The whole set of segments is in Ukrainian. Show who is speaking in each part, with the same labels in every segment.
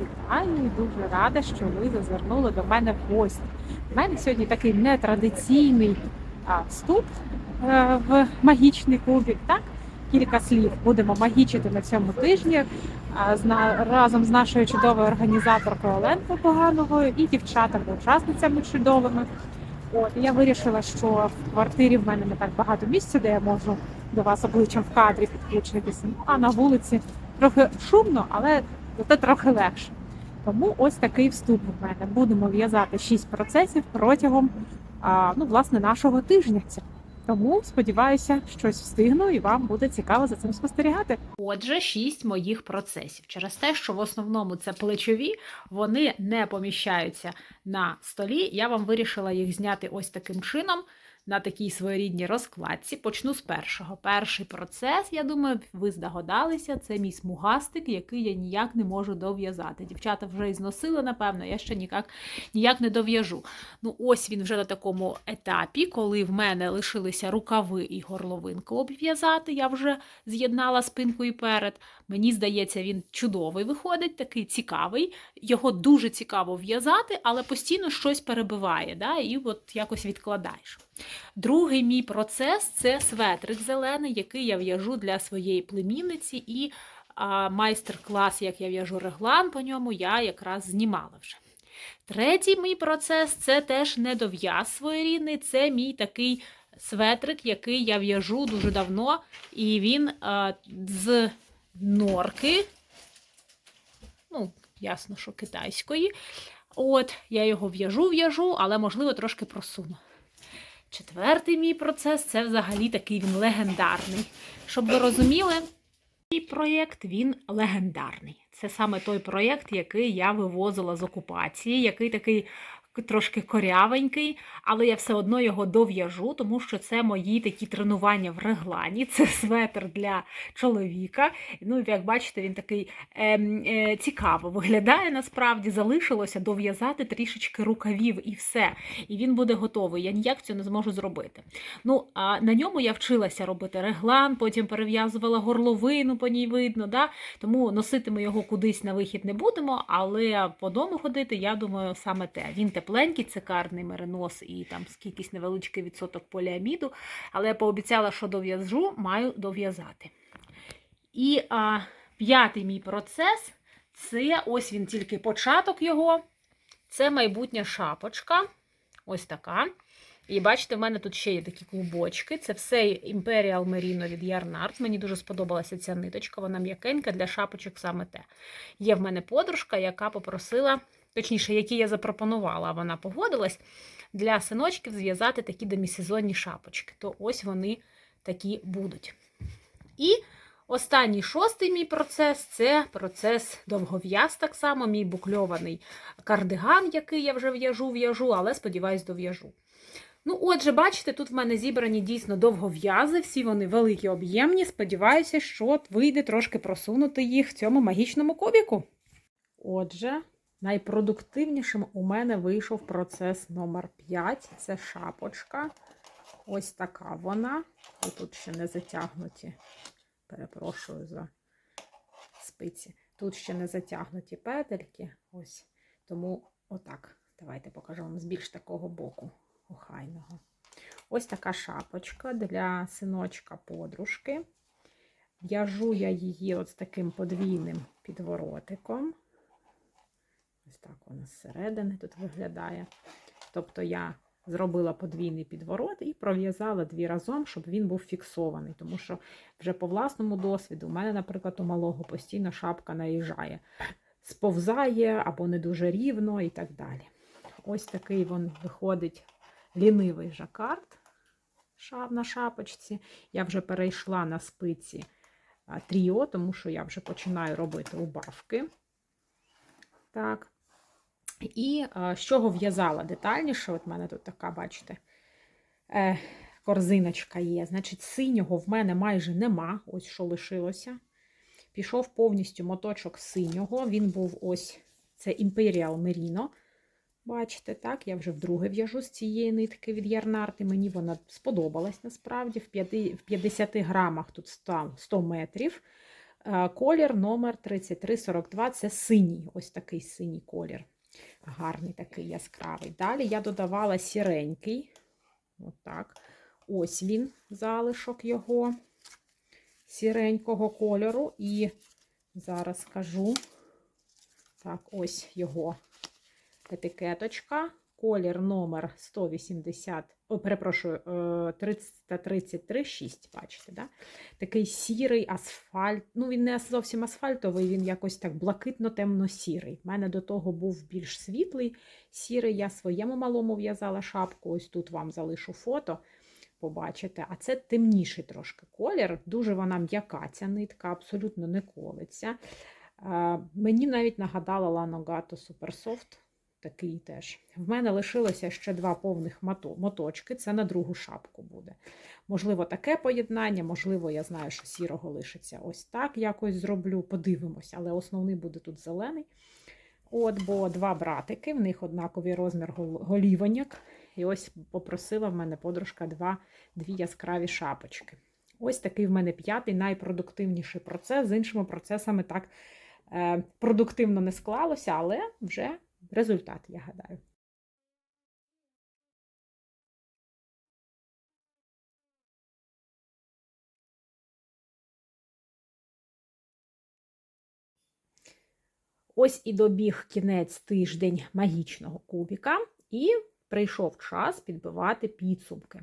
Speaker 1: вітаю і дуже рада, що ви зазирнули до мене в гості. У мене сьогодні такий нетрадиційний а, вступ е, в магічний кубик. Так? Кілька слів будемо магічити на цьому тижні а, з разом з нашою чудовою організаторкою Оленкою Погаnovою і дівчатами, учасницями чудовими. От я вирішила, що в квартирі в мене не так багато місця, де я можу до вас обличчям в кадрі підключитися. Ну, а на вулиці трохи шумно, але зате трохи легше. Тому ось такий вступ у мене. Будемо в'язати 6 процесів протягом ну, власне, нашого тижня. Тому сподіваюся, щось встигну і вам буде цікаво за цим спостерігати.
Speaker 2: Отже, шість моїх процесів. Через те, що в основному це плечові, вони не поміщаються на столі. Я вам вирішила їх зняти ось таким чином. На такій своєрідній розкладці. Почну з першого. Перший процес, я думаю, ви здогадалися, це мій смугастик, який я ніяк не можу дов'язати. Дівчата вже і зносили, напевно, я ще ніяк, ніяк не дов'яжу. Ну, ось він вже на такому етапі, коли в мене лишилися рукави і горловинку обв'язати. Я вже з'єднала спинку і перед. Мені здається, він чудовий виходить, такий цікавий. Його дуже цікаво в'язати, але постійно щось перебиває, да? і от якось відкладаєш. Другий мій процес це светрик зелений, який я в'яжу для своєї племінниці, і майстер-клас, як я в'яжу реглан по ньому, я якраз знімала вже. Третій мій процес це теж недов'яз своєрідний, це мій такий светрик, який я в'яжу дуже давно, і він а, з норки, ну, ясно, що китайської. От, я його в'яжу, в'яжу, але, можливо, трошки просуну. Четвертий мій процес це взагалі такий він легендарний. Щоб ви розуміли, мій проєкт він легендарний. Це саме той проєкт, який я вивозила з окупації, який такий трошки корявенький, але я все одно його дов'яжу, тому що це мої такі тренування в реглані. Це светр для чоловіка. Ну, як бачите, він такий е, е, цікаво виглядає насправді. Залишилося дов'язати трішечки рукавів і все. І він буде готовий. Я ніяк цього не зможу зробити. Ну, а на ньому я вчилася робити реглан, потім перев'язувала горловину, по ній видно. Да? Тому носити ми його кудись на вихід не будемо, але по дому ходити, я думаю, саме те. Він тепленький, це карний меринос і там скількись невеличкий відсоток поліаміду. Але я пообіцяла, що дов'яжу, маю дов'язати. І а, п'ятий мій процес це ось він тільки початок його. Це майбутня шапочка. Ось така. І бачите, в мене тут ще є такі клубочки. Це все Imperial Merino від Yarnart. Мені дуже сподобалася ця ниточка, вона м'якенька для шапочок саме те. Є в мене подружка, яка попросила, точніше, якій я запропонувала, вона погодилась для синочків зв'язати такі демісезонні шапочки. То ось вони такі будуть. І останній шостий мій процес це процес довгов'яз, так само, мій букльований кардиган, який я вже в'яжу, в'яжу, але сподіваюсь, дов'яжу. Ну, отже, бачите, тут в мене зібрані дійсно довгов'язи, всі вони великі, об'ємні. Сподіваюся, що вийде трошки просунути їх в цьому магічному кубіку. Отже, найпродуктивнішим у мене вийшов процес номер 5 це шапочка. Ось така вона. І тут ще не затягнуті. Перепрошую за спиці. Тут ще не затягнуті петельки. Ось. Тому отак. Давайте покажу вам з більш такого боку охайного. Ось така шапочка для синочка подружки. В'яжу я її от з таким подвійним підворотиком. Так вона зсередини тут виглядає. Тобто я зробила подвійний підворот і пров'язала дві разом, щоб він був фіксований. Тому що вже по власному досвіду, у мене, наприклад, у малого постійно шапка наїжджає, сповзає або не дуже рівно і так далі. Ось такий він виходить лінивий жакард на шапочці. Я вже перейшла на спиці тріо, тому що я вже починаю робити убавки. Так. І а, з чого в'язала детальніше, от в мене тут така, бачите, е, корзиночка є. Значить, синього в мене майже нема, ось що лишилося. Пішов повністю моточок синього. Він був ось це Imperial Merino. Бачите, так, я вже вдруге в'яжу з цієї нитки від Ярнарти. Мені вона сподобалась насправді. В 50 грамах тут 100, 100 метрів. Е, Колір номер 3342 це синій, ось такий синій колір. Гарний такий яскравий. Далі я додавала сіренький. Отак. Ось він, залишок його сіренького кольору. І зараз скажу. Так, ось його етикеточка. Колір номер 180, о, перепрошую, е, 333,6, бачите, да? Такий сірий асфальт. Ну, він не зовсім асфальтовий, він якось так блакитно-темно-сірий. У мене до того був більш світлий сірий. Я своєму малому в'язала шапку. Ось тут вам залишу фото. Побачите, а це темніший трошки колір. Дуже вона м'яка, ця нитка, абсолютно не колиться. Е, Мені навіть нагадала Super Soft. Такий теж. В мене лишилося ще два повних мото- моточки. Це на другу шапку буде. Можливо, таке поєднання, можливо, я знаю, що сірого лишиться. Ось так якось зроблю, подивимося, але основний буде тут зелений. От, бо два братики, в них однаковий розмір гол- голівоньок. І ось попросила в мене подружка два, дві яскраві шапочки. Ось такий в мене п'ятий найпродуктивніший процес. З іншими процесами так е, продуктивно не склалося, але вже результат, я гадаю. Ось і добіг кінець тиждень магічного кубіка, і прийшов час підбивати підсумки.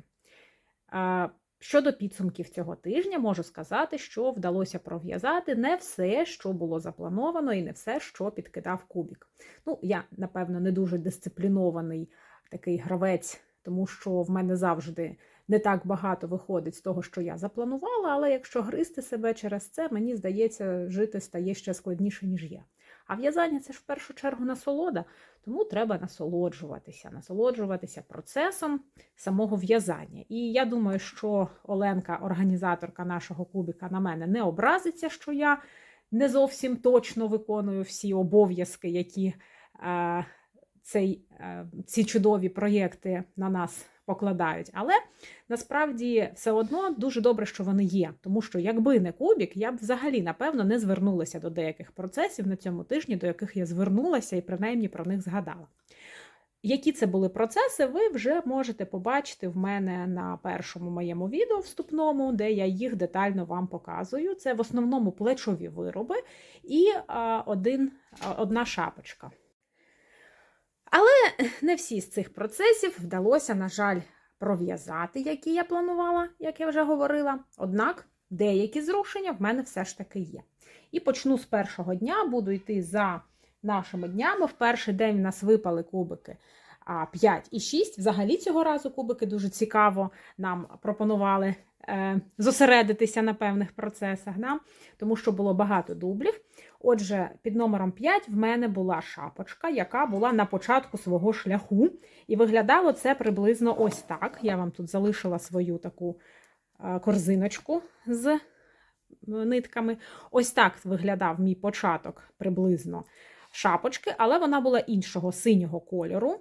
Speaker 2: Щодо підсумків цього тижня, можу сказати, що вдалося пров'язати не все, що було заплановано, і не все, що підкидав кубік. Ну, я, напевно, не дуже дисциплінований такий гравець, тому що в мене завжди не так багато виходить з того, що я запланувала, але якщо гризти себе через це, мені здається, жити стає ще складніше, ніж є. А в'язання це ж в першу чергу насолода, тому треба насолоджуватися, насолоджуватися процесом самого в'язання. І я думаю, що Оленка, організаторка нашого кубіка, на мене не образиться, що я не зовсім точно виконую всі обов'язки, які е, цей, е, ці чудові проєкти на нас покладають. Але насправді все одно дуже добре, що вони є. Тому що, якби не кубік, я б взагалі, напевно, не звернулася до деяких процесів на цьому тижні, до яких я звернулася і принаймні про них згадала. Які це були процеси, ви вже можете побачити в мене на першому моєму відео вступному, де я їх детально вам показую. Це в основному плечові вироби і один, одна шапочка. Але не всі з цих процесів вдалося, на жаль, пров'язати, які я планувала, як я вже говорила. Однак деякі зрушення в мене все ж таки є. І почну з першого дня, буду йти за нашими днями. В перший день в нас випали кубики 5 і 6. Взагалі цього разу кубики дуже цікаво нам пропонували зосередитися на певних процесах, да? тому що було багато дублів. Отже, під номером 5 в мене була шапочка, яка була на початку свого шляху. І виглядало це приблизно ось так. Я вам тут залишила свою таку е, корзиночку з е, нитками. Ось так виглядав мій початок приблизно шапочки, але вона була іншого синього кольору.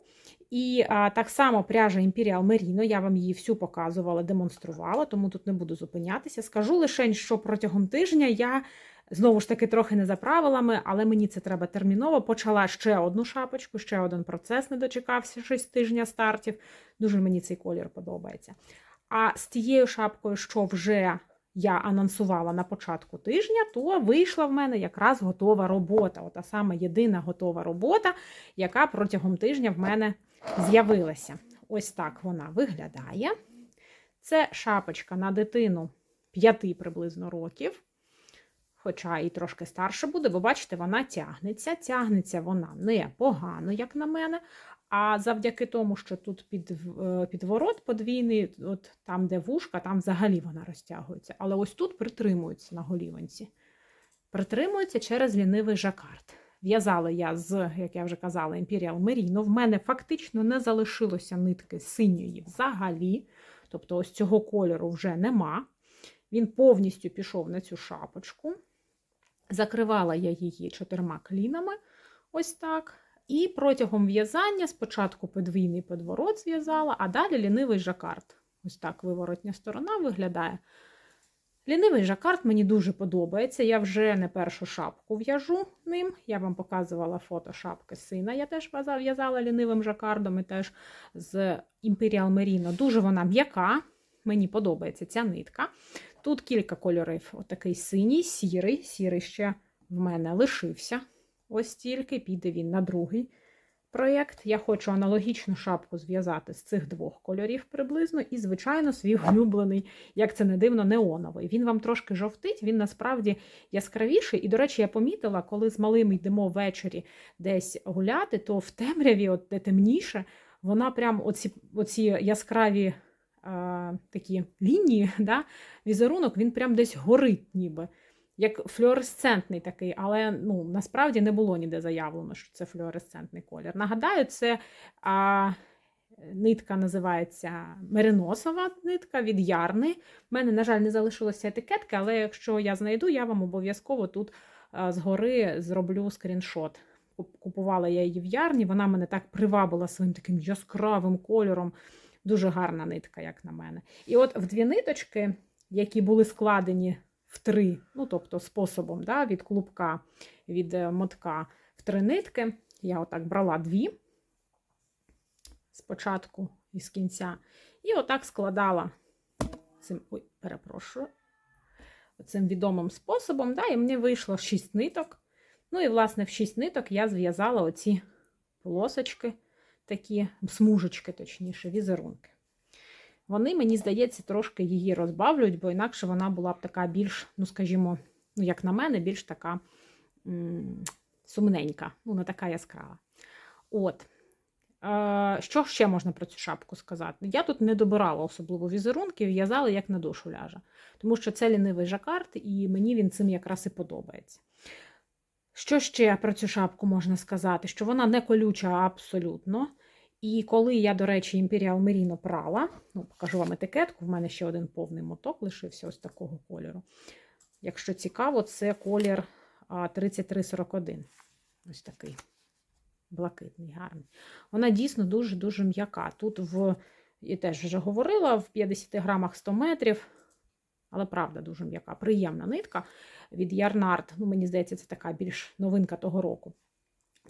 Speaker 2: І а, так само пряжа Imperial Merino, я вам її всю показувала, демонструвала, тому тут не буду зупинятися. Скажу лише, що протягом тижня я знову ж таки трохи не за правилами, але мені це треба терміново. Почала ще одну шапочку, ще один процес, не дочекався 6 тижня стартів. Дуже мені цей колір подобається. А з тією шапкою, що вже я анонсувала на початку тижня, то вийшла в мене якраз готова робота. Ота саме єдина готова робота, яка протягом тижня в мене з'явилася. Ось так вона виглядає. Це шапочка на дитину 5 приблизно років. Хоча і трошки старше буде, бо бачите, вона тягнеться. Тягнеться вона непогано, як на мене. А завдяки тому, що тут під, е, підворот подвійний, от там, де вушка, там взагалі вона розтягується. Але ось тут притримується на голіванці. Притримується через лінивий жакард. В'язала я з, як я вже казала, Imperial Merino. В мене фактично не залишилося нитки синьої взагалі. Тобто, ось цього кольору вже нема. Він повністю пішов на цю шапочку. Закривала я її чотирма клінами. Ось так. І протягом в'язання спочатку подвійний подворот зв'язала, а далі лінивий жакард. Ось так виворотня сторона виглядає. Лінивий жакард мені дуже подобається. Я вже не першу шапку в'яжу ним. Я вам показувала фото шапки сина. Я теж в'язала- лінивим жакардом і теж з Imperial Merino. Дуже вона м'яка. Мені подобається ця нитка. Тут кілька кольорів: отакий синій, сірий. Сірий ще в мене лишився. Ось тільки піде він на другий проєкт. Я хочу аналогічну шапку зв'язати з цих двох кольорів приблизно, і, звичайно, свій улюблений, як це не дивно, неоновий. Він вам трошки жовтить, він насправді яскравіший. І, до речі, я помітила, коли з малим йдемо ввечері десь гуляти, то в темряві, от де темніше, вона прям оці, оці яскраві такі лінії, да, візерунок, він прям десь горить, ніби. Як флуоресцентний такий, але ну, насправді не було ніде заявлено, що це флуоресцентний колір. Нагадаю, це а, нитка називається мериносова нитка від ярни. У мене, на жаль, не залишилося етикетки, але якщо я знайду, я вам обов'язково тут а, згори зроблю скріншот. Купувала я її в ярні, вона мене так привабила своїм таким яскравим кольором. Дуже гарна нитка, як на мене. І от в дві ниточки, які були складені в три, ну тобто способом да, від клубка, від е, мотка в три нитки. Я отак брала дві спочатку і з кінця, і отак складала цим, ой, перепрошую, цим відомим способом. Да, і мені вийшло шість ниток. Ну і, власне, в шість ниток я зв'язала оці полосочки, такі смужечки, точніше, візерунки. Вони, мені здається, трошки її розбавлюють, бо інакше вона була б така більш, ну, скажімо, ну, як на мене, більш така м, сумненька, ну, не така яскрава. От. Е, Що ще можна про цю шапку сказати? Я тут не добирала особливо візерунків, в'язала як на душу ляжа. Тому що це лінивий жакард, і мені він цим якраз і подобається. Що ще про цю шапку можна сказати? Що вона не колюча абсолютно. І коли я, до речі, Imperial Merino прала, ну, покажу вам етикетку, в мене ще один повний моток лишився ось такого кольору. Якщо цікаво, це колір 3341. Ось такий блакитний, гарний. Вона дійсно дуже-дуже м'яка. Тут в, я теж вже говорила, в 50 грамах 100 метрів. Але правда дуже м'яка, приємна нитка від Ярнард. Ну, мені здається, це така більш новинка того року.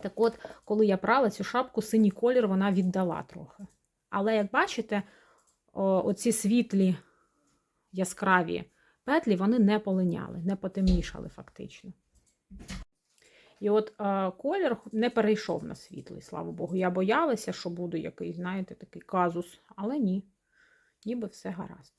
Speaker 2: Так от, коли я прала цю шапку, синій колір вона віддала трохи. Але, як бачите, оці світлі яскраві петлі вони не полиняли, не потемнішали фактично. І от е, колір не перейшов на світлий, слава Богу. Я боялася, що буду якийсь, знаєте, такий казус, але ні, ніби все гаразд.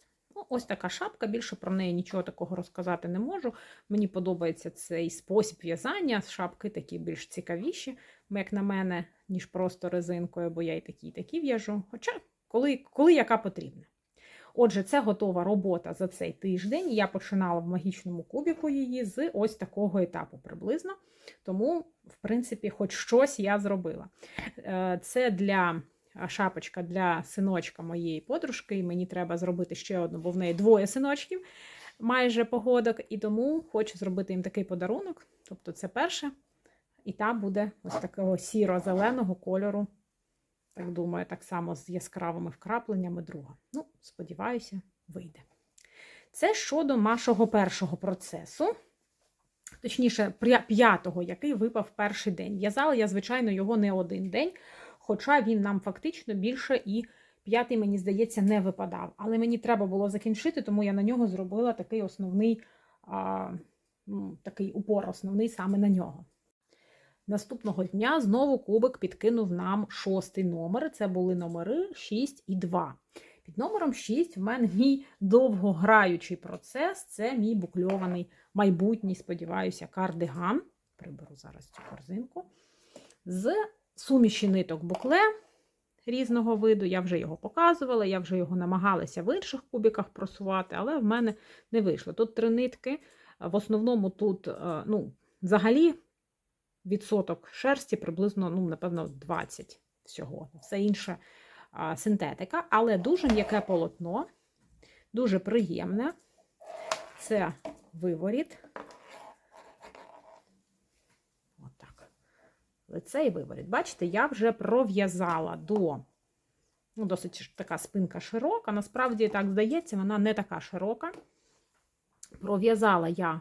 Speaker 2: Ось така шапка, більше про неї нічого такого розказати не можу. Мені подобається цей спосіб в'язання. Шапки такі більш цікавіші, як на мене, ніж просто резинкою, бо я і такі, і такі в'яжу. Хоча, коли, коли яка потрібна. Отже, це готова робота за цей тиждень. Я починала в магічному кубіку її з ось такого етапу приблизно. Тому, в принципі, хоч щось я зробила. Е, Це для шапочка для синочка моєї подружки, і мені треба зробити ще одну, бо в неї двоє синочків, майже погодок, і тому хочу зробити їм такий подарунок. Тобто, це перше. І та буде ось такого сіро-зеленого кольору. Так думаю, так само з яскравими вкрапленнями друга. Ну, сподіваюся, вийде. Це щодо нашого першого процесу. Точніше, п'ятого, який випав перший день. В'язала я, звичайно, його не один день, хоча він нам фактично більше і п'ятий, мені здається, не випадав. Але мені треба було закінчити, тому я на нього зробила такий основний, а, ну, такий упор, основний саме на нього. Наступного дня знову кубик підкинув нам шостий номер. Це були номери 6 і 2. Під номером 6 в мене мій довгограючий процес. Це мій букльований майбутній, сподіваюся, кардиган. Приберу зараз цю корзинку. З суміші ниток букле різного виду. Я вже його показувала, я вже його намагалася в інших кубиках просувати, але в мене не вийшло. Тут три нитки. В основному тут, е, ну, взагалі, відсоток шерсті приблизно, ну, напевно, 20 всього. Все інше синтетика, але дуже м'яке полотно, дуже приємне. Це виворіт. Отак. Лице і виворіт. Бачите, я вже пров'язала до. Ну, досить така спинка широка. Насправді, так здається, вона не така широка. Пров'язала я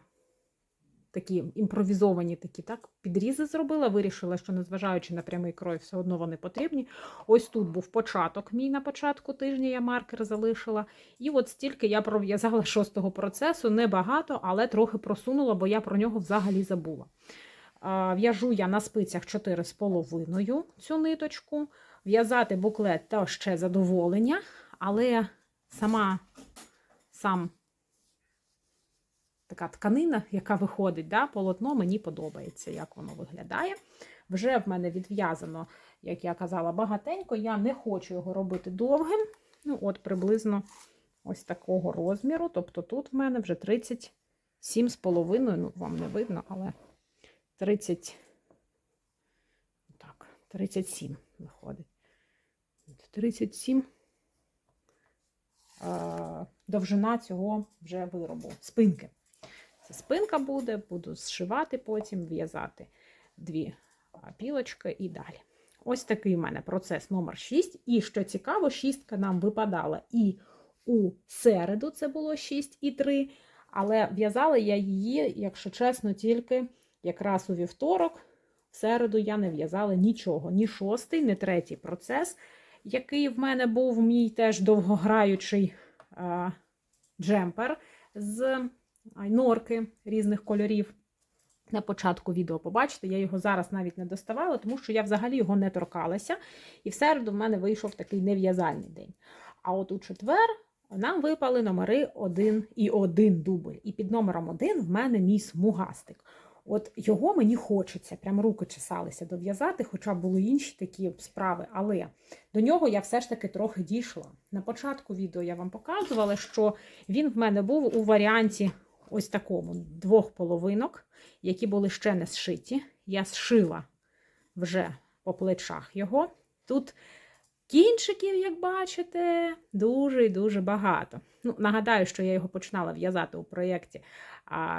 Speaker 2: такі імпровізовані такі так, підрізи зробила, вирішила, що незважаючи на прямий крой, все одно вони потрібні. Ось тут був початок мій на початку тижня, я маркер залишила. І от стільки я пров'язала шостого процесу, небагато, але трохи просунула, бо я про нього взагалі забула. В'яжу я на спицях 4,5 цю ниточку. В'язати буклет та ще задоволення, але сама сам така тканина, яка виходить, да, полотно, мені подобається, як воно виглядає. Вже в мене відв'язано, як я казала, багатенько. Я не хочу його робити довгим. Ну, от приблизно ось такого розміру. Тобто тут в мене вже 37,5, ну, вам не видно, але 30, так, 37 виходить. 37 е, довжина цього вже виробу, спинки. Це спинка буде, буду зшивати потім, в'язати дві а, пілочки і далі. Ось такий в мене процес номер 6. І що цікаво, шістка нам випадала і у середу, це було 6 і 3. Але в'язала я її, якщо чесно, тільки якраз у вівторок. В середу я не в'язала нічого, ні шостий, ні третій процес, який в мене був мій теж довгограючий а, джемпер з норки різних кольорів. На початку відео побачите, я його зараз навіть не доставала, тому що я взагалі його не торкалася. І в середу в мене вийшов такий нев'язальний день. А от у четвер нам випали номери 1 і 1 дубль. І під номером 1 в мене мій смугастик. От його мені хочеться, прям руки чесалися дов'язати, хоча були інші такі справи. Але до нього я все ж таки трохи дійшла. На початку відео я вам показувала, що він в мене був у варіанті ось такому двох половинок, які були ще не зшиті. Я зшила вже по плечах його. Тут кінчиків, як бачите, дуже і дуже багато. Ну, Нагадаю, що я його починала в'язати у проєкті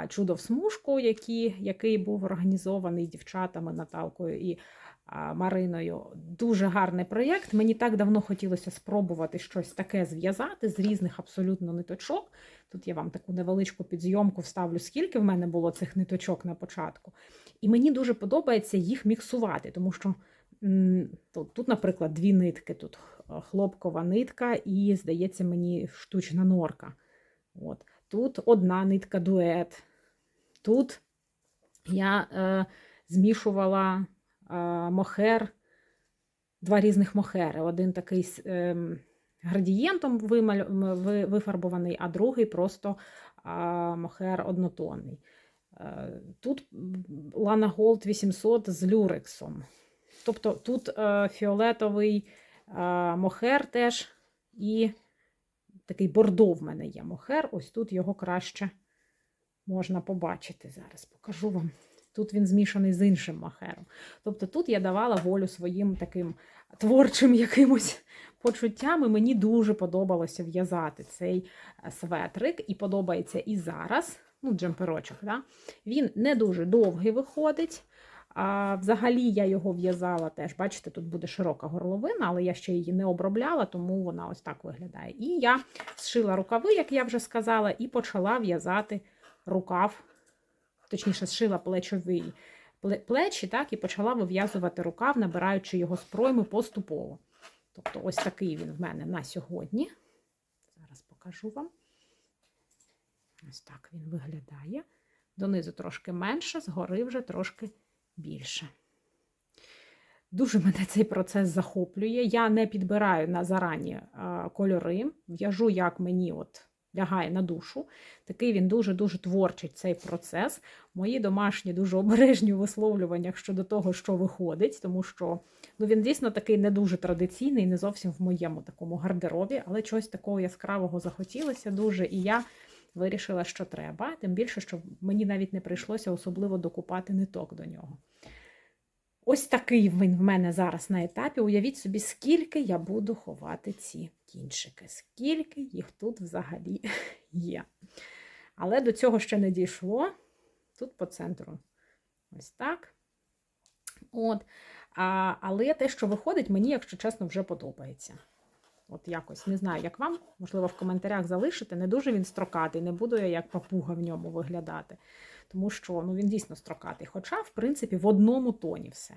Speaker 2: Чудо в смужку, який, який був організований дівчатами Наталкою і а, Мариною. Дуже гарний проєкт. Мені так давно хотілося спробувати щось таке зв'язати з різних абсолютно ниточок. Тут я вам таку невеличку підзйомку вставлю, скільки в мене було цих ниточок на початку. І мені дуже подобається їх міксувати, тому що тут, тут, наприклад, дві нитки. Тут хлопкова нитка і, здається, мені штучна норка. От. Тут одна нитка дует. Тут я е, змішувала е, мохер, два різних мохери. Один такий е, градієнтом вималь, ви- вифарбований, а другий просто е, мохер однотонний. Е, Тут Lana Gold 800 з люрексом. Тобто тут е, фіолетовий е, мохер теж і такий бордо в мене є мохер. Ось тут його краще можна побачити. Зараз покажу вам. Тут він змішаний з іншим мохером. Тобто тут я давала волю своїм таким творчим якимось почуттям, і мені дуже подобалося в'язати цей е, светрик, і подобається і зараз. Ну, джемперочок, да? Він не дуже довгий виходить. А, взагалі я його в'язала теж. Бачите, тут буде широка горловина, але я ще її не обробляла, тому вона ось так виглядає. І я зшила рукави, як я вже сказала, і почала в'язати рукав, точніше, зшила плечовий плечі, так, і почала вив'язувати рукав, набираючи його з пройми поступово. Тобто, ось такий він в мене на сьогодні. Зараз покажу вам. Ось так він виглядає. Донизу трошки менше, згори вже трошки більше. Дуже мене цей процес захоплює. Я не підбираю на зарані е, кольори, в'яжу, як мені от лягає на душу. Такий він дуже-дуже творчий цей процес. Мої домашні дуже обережні у висловлюваннях щодо того, що виходить, тому що ну, він дійсно такий не дуже традиційний, не зовсім в моєму такому гардеробі, але чогось такого яскравого захотілося дуже. І я вирішила, що треба. Тим більше, що мені навіть не прийшлося особливо докупати ниток до нього. Ось такий він в мене зараз на етапі. Уявіть собі, скільки я буду ховати ці кінчики, скільки їх тут взагалі є. Але до цього ще не дійшло. Тут по центру ось так. От. А, але те, що виходить, мені, якщо чесно, вже подобається. От якось не знаю, як вам. Можливо, в коментарях залишите. Не дуже він строкатий, не буду я як папуга в ньому виглядати. Тому що ну, він дійсно строкатий. Хоча, в принципі, в одному тоні все.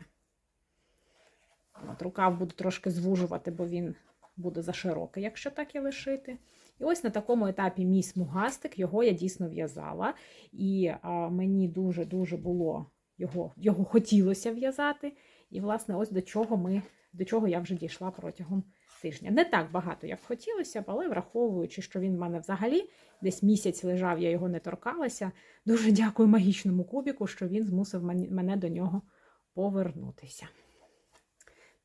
Speaker 2: От, рукав буду трошки звужувати, бо він буде заширокий, якщо так і лишити. І ось на такому етапі мій смугастик, його я дійсно в'язала. І а, мені дуже-дуже було його, його хотілося в'язати. І, власне, ось до чого ми, до чого я вже дійшла протягом тижня. Не так багато, як хотілося але враховуючи, що він в мене взагалі десь місяць лежав, я його не торкалася. Дуже дякую магічному кубіку, що він змусив мене до нього повернутися.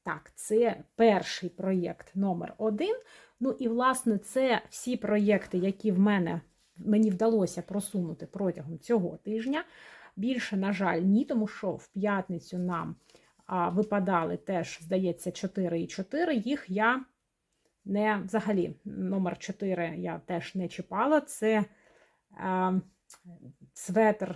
Speaker 2: Так, це перший проєкт номер один. Ну і, власне, це всі проєкти, які в мене мені вдалося просунути протягом цього тижня. Більше, на жаль, ні, тому що в п'ятницю нам випадали теж, здається, 4 і 4. Їх я не взагалі номер 4 я теж не чіпала. Це е, светр,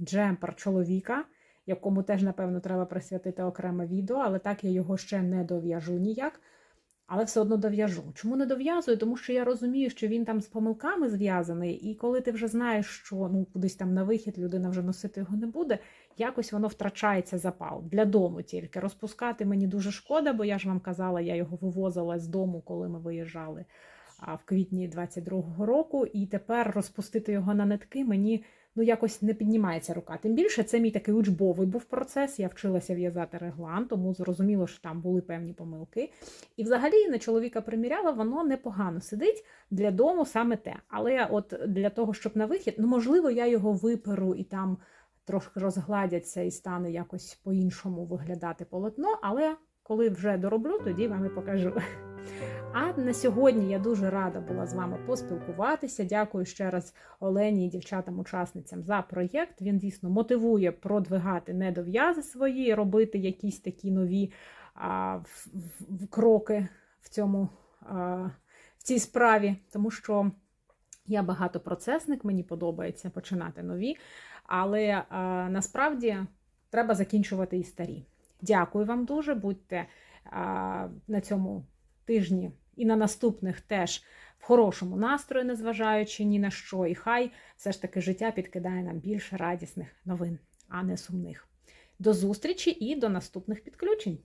Speaker 2: джемпер чоловіка, якому теж, напевно, треба присвятити окреме відео, але так я його ще не дов'яжу ніяк. Але все одно дов'яжу. Чому не дов'язую? Тому що я розумію, що він там з помилками зв'язаний, і коли ти вже знаєш, що ну кудись там на вихід людина вже носити його не буде, якось воно втрачається запал для дому тільки. Розпускати мені дуже шкода, бо я ж вам казала, я його вивозила з дому, коли ми виїжджали в квітні 22-го року, і тепер розпустити його на нитки мені ну якось не піднімається рука. Тим більше це мій такий учбовий був процес. Я вчилася в'язати реглан, тому зрозуміло, що там були певні помилки. І взагалі на чоловіка приміряла, воно непогано сидить для дому саме те. Але от для того, щоб на вихід, ну можливо, я його виперу і там трошки розгладяться і стане якось по-іншому виглядати полотно. Але коли вже дороблю, тоді вам і покажу. А на сьогодні я дуже рада була з вами поспілкуватися. Дякую ще раз Олені і дівчатам-учасницям за проєкт. Він дійсно мотивує продвигати недов'язи свої, робити якісь такі нові а, в, в, кроки в цьому а, в цій справі, тому що я багатопроцесник, мені подобається починати нові, але а, насправді треба закінчувати і старі. Дякую вам дуже. Будьте а, на цьому тижні і на наступних теж в хорошому настрої, незважаючи ні на що. І хай все ж таки життя підкидає нам більше радісних новин, а не сумних. До зустрічі і до наступних підключень!